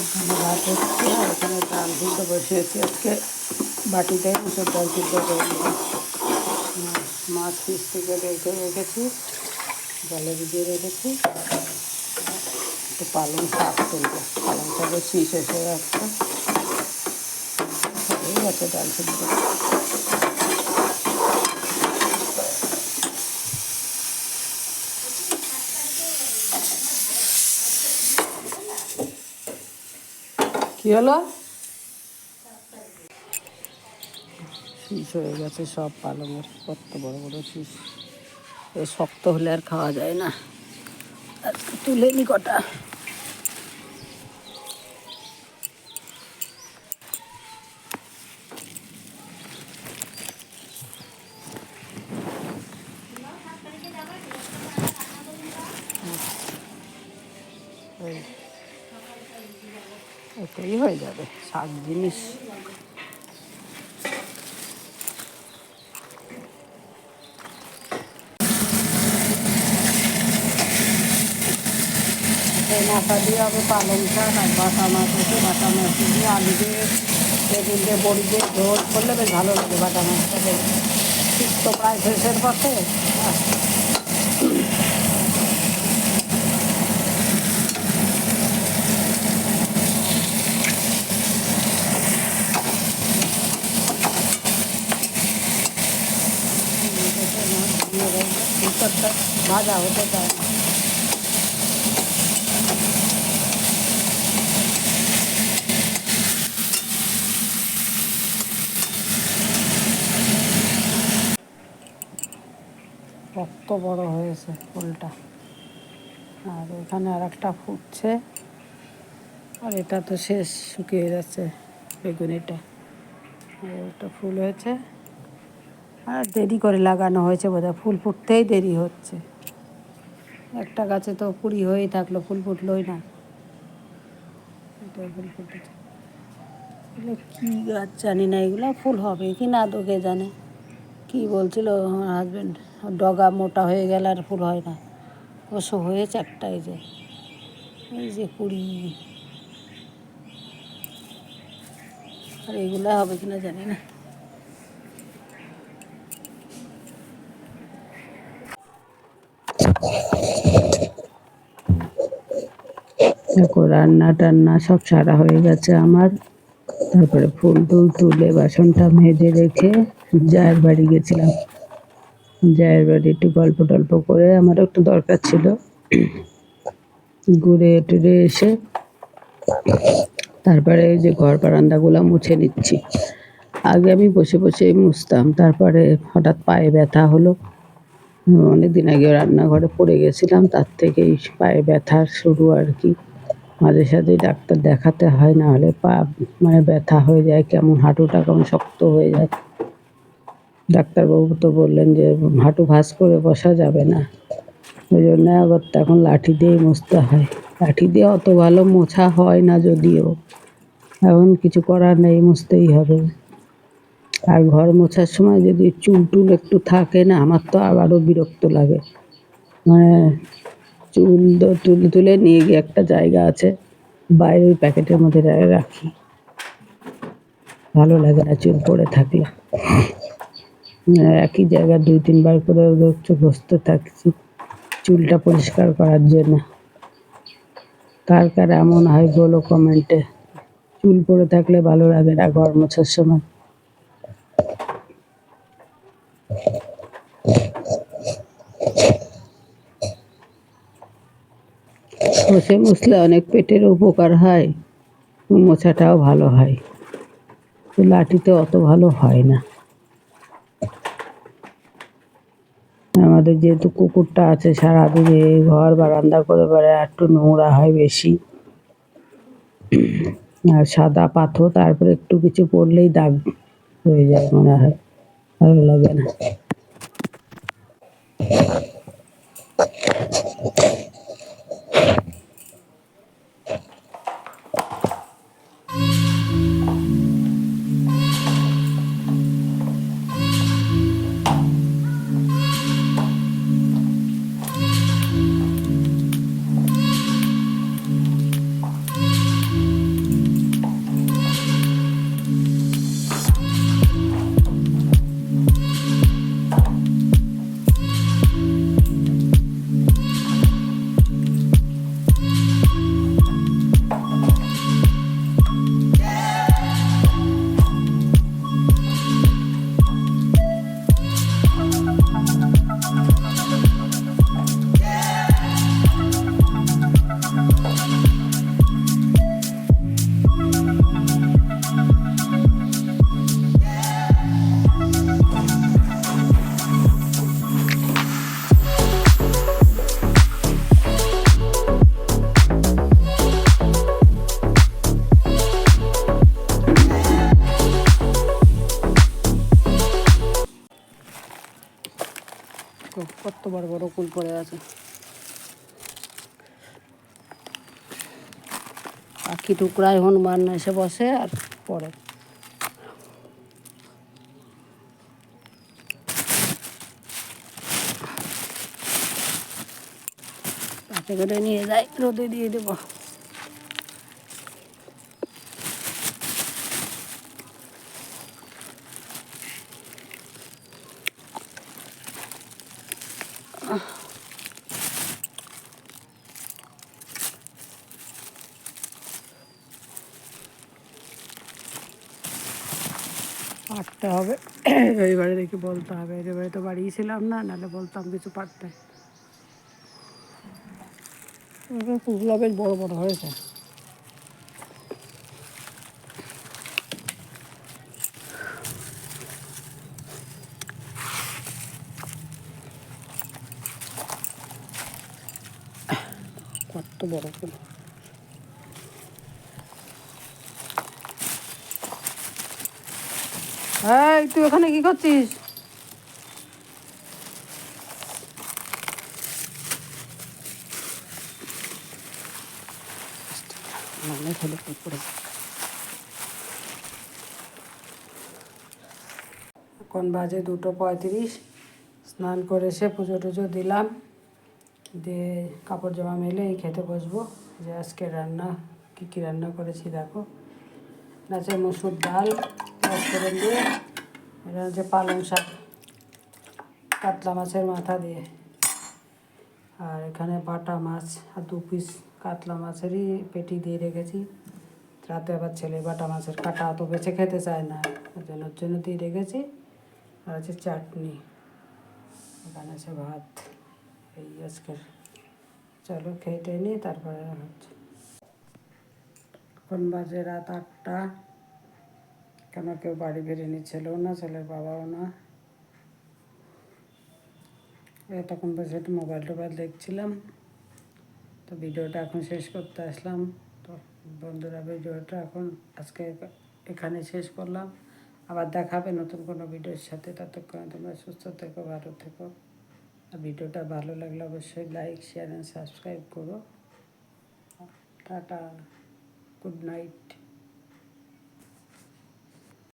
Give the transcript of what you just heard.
এখানে ভাত হচ্ছে, আর এখানে ডাল সিদ্ধ বসিয়েছি আজকে। বাটিতে মুসুর ডাল সিদ্ধ করে মাছ পিস থেকে রেখে রেখেছি, জলে ভিজিয়ে রেখেছি। একটু পালং শাক তুলবো। পালং শাকের শীষ এসে যাচ্ছে। হয়ে গেছে, ডাল সিদ্ধ। কি হলো? শীষ হয়ে গেছে সব পালঙের, কত বড় বড় শীষ। শক্ত হলে আর খাওয়া যায় না। তুলে নি কটা এই এটাই হয়ে যাবে, শাক জিনিস। দিয়ে পালং শাক আর বাটা মাছ বাটা মাছ আলু দিয়ে বড়ি দিয়ে করলে বেশ ভালো লাগে বাটা মাছটা বেশ তো প্রায় শেষের পথে আহ, দিয়ে দেবো। ভিতরটা ভাজা হতে চায় কত বড় হয়েছে ফুলটা। আর এখানে আর একটা ফুটছে। আর এটা তো শেষ শুকিয়ে যাচ্ছে বেগুনিটা। একটা ফুল হয়েছে। আর দেরি করে লাগানো হয়েছে বোধহয়। ফুল ফুটতেই দেরি হচ্ছে। একটা গাছে তো কুড়ি হয়েই থাকল, ফুল ফুটলোই না। এটা ফুল ফুটেছে। কী গাছ জানি না, এগুলো ফুল হবে কি না তোকে জানে। কি বলছিল আমার হাজব্যান্ড ডগা মোটা হয়ে গেলে আর ফুল হয় না। অবশ্য হয়েছে একটা এই যে এই যে কুড়ি। আর এগুলো হবে কিনা জানি না। দেখো, রান্না টান্না সব সারা হয়ে গেছে আমার। তারপরে ফুল টুল তুলে বাসনটা মেজে রেখে জায়ের বাড়ি গেছিলাম। জায়ের বাড়ি একটু গল্প টল্প করে আমার একটু দরকার ছিল। ঘুরে টুরে এসে তারপরে যে ঘর বারান্দাগুলো মুছে নিচ্ছি। আগে আমি বসে বসে মুছতাম, তারপরে হঠাৎ পায়ে ব্যথা হলো। অনেক দিন আগে রান্নাঘরে পড়ে গেছিলাম, তার থেকেই পায়ে ব্যথার শুরু আর কি। মাঝে সাঝে ডাক্তার দেখাতে হয়, না হলে পা মানে ব্যথা হয়ে যায়, কেমন হাঁটুটা কেমন শক্ত হয়ে যায়। ডাক্তারবাবু তো বললেন যে, হাঁটু ভাঁজ করে বসা যাবে না। ওই জন্য আবার তো এখন লাঠি দিয়েই মুছতে হয়। লাঠি দিয়ে অত ভালো মোছা হয় না যদিও। এখন কিছু করার নেই, মুছতেই হবে। আর ঘর মোছার সময় যদি চুল টুল একটু থাকে না, আমার তো আবারও বিরক্ত লাগে। মানে চুল তুলে তুলে নিয়ে গিয়ে একটা জায়গা আছে, বাইরে ওই প্যাকেটের মধ্যে রাখি। ভালো লাগে না চুল পড়ে থাকলে। একই জায়গা দুই, তিনবার করে ঘষতে থাকছি, চুলটা পরিষ্কার করার জন্য। কার কার এমন হয় বলো কমেন্টে। চুল পড়ে থাকলে ভালো লাগে না ঘর মোছার সময়। ঘষে মুছলে অনেক পেটের উপকার হয় মোছাটাও ভালো হয়। তো লাঠিতে অত ভালো হয় না। আমাদের যেহেতু কুকুরটা আছে, সারাদিনে ঘর বারান্দা করে বেড়ায়, একটু নোংরা হয় বেশি। আর সাদা পাথর, তারপরে একটু কিছু পড়লেই দাগ হয়ে যায় মনে হয়, ভালো লাগে না। বড় বড় কুল পড়ে আছে। পাখি টুকরায় হনুমান এসে বসে আর পড়ে। পাখি করে নিয়ে যাই, রোদে দিয়ে দেবো। পারতে হবে। এইবারে দেখি বলতে হবে। এবারে তো বাড়িই ছিলাম না, নাহলে বলতাম কিছু পারতে। ফুলগুলো বেশ বড় বড় হয়েছে। কত বড় ফুল এই, তুই ওখানে কি করছিস? পুকুরে এখন বাজে দুটো পঁয়ত্রিশ। স্নান করে এসে পুজো টুজো দিলাম। দিয়ে কাপড় জামা মেলে এই খেতে বসবো। যে আজকে রান্না, কী কী রান্না করেছি দেখো। নাচে মসুর ডাল করে দিয়ে, এটা হচ্ছে পালং শাক, কাতলা মাছের মাথা দিয়ে। আর এখানে বাটা মাছ আর দু পিস কাতলা মাছেরই পেটি দিয়ে রেখেছি। রাতে আবার ছেলে বাটা মাছের কাটা তো বেছে খেতে চায় না, ওই জন্য ওর জন্য দিয়ে রেখেছি। আর আছে চাটনি, এখানে আছে ভাত, এই আজকের। চলো খেয়ে নিই, তারপরে হচ্ছে। এখন বাজে রাত আটটা। কেন কেউ বাড়ি বেরিয়ে ছেলেও না, ছেলের বাবাও না। এতক্ষণ বসে একটু মোবাইল টোবাইল দেখছিলাম। তো ভিডিওটা এখন শেষ করতে আসলাম। তো বন্ধুরা, ভিডিওটা এখন আজকে এখানে শেষ করলাম। আবার দেখাবে নতুন কোনো ভিডিওর সাথে। ততক্ষণে তোমরা সুস্থ থেকো, ভালো থেকো। আর ভিডিওটা ভালো লাগলে অবশ্যই লাইক শেয়ার অ্যান্ড সাবস্ক্রাইব করো। Tata good night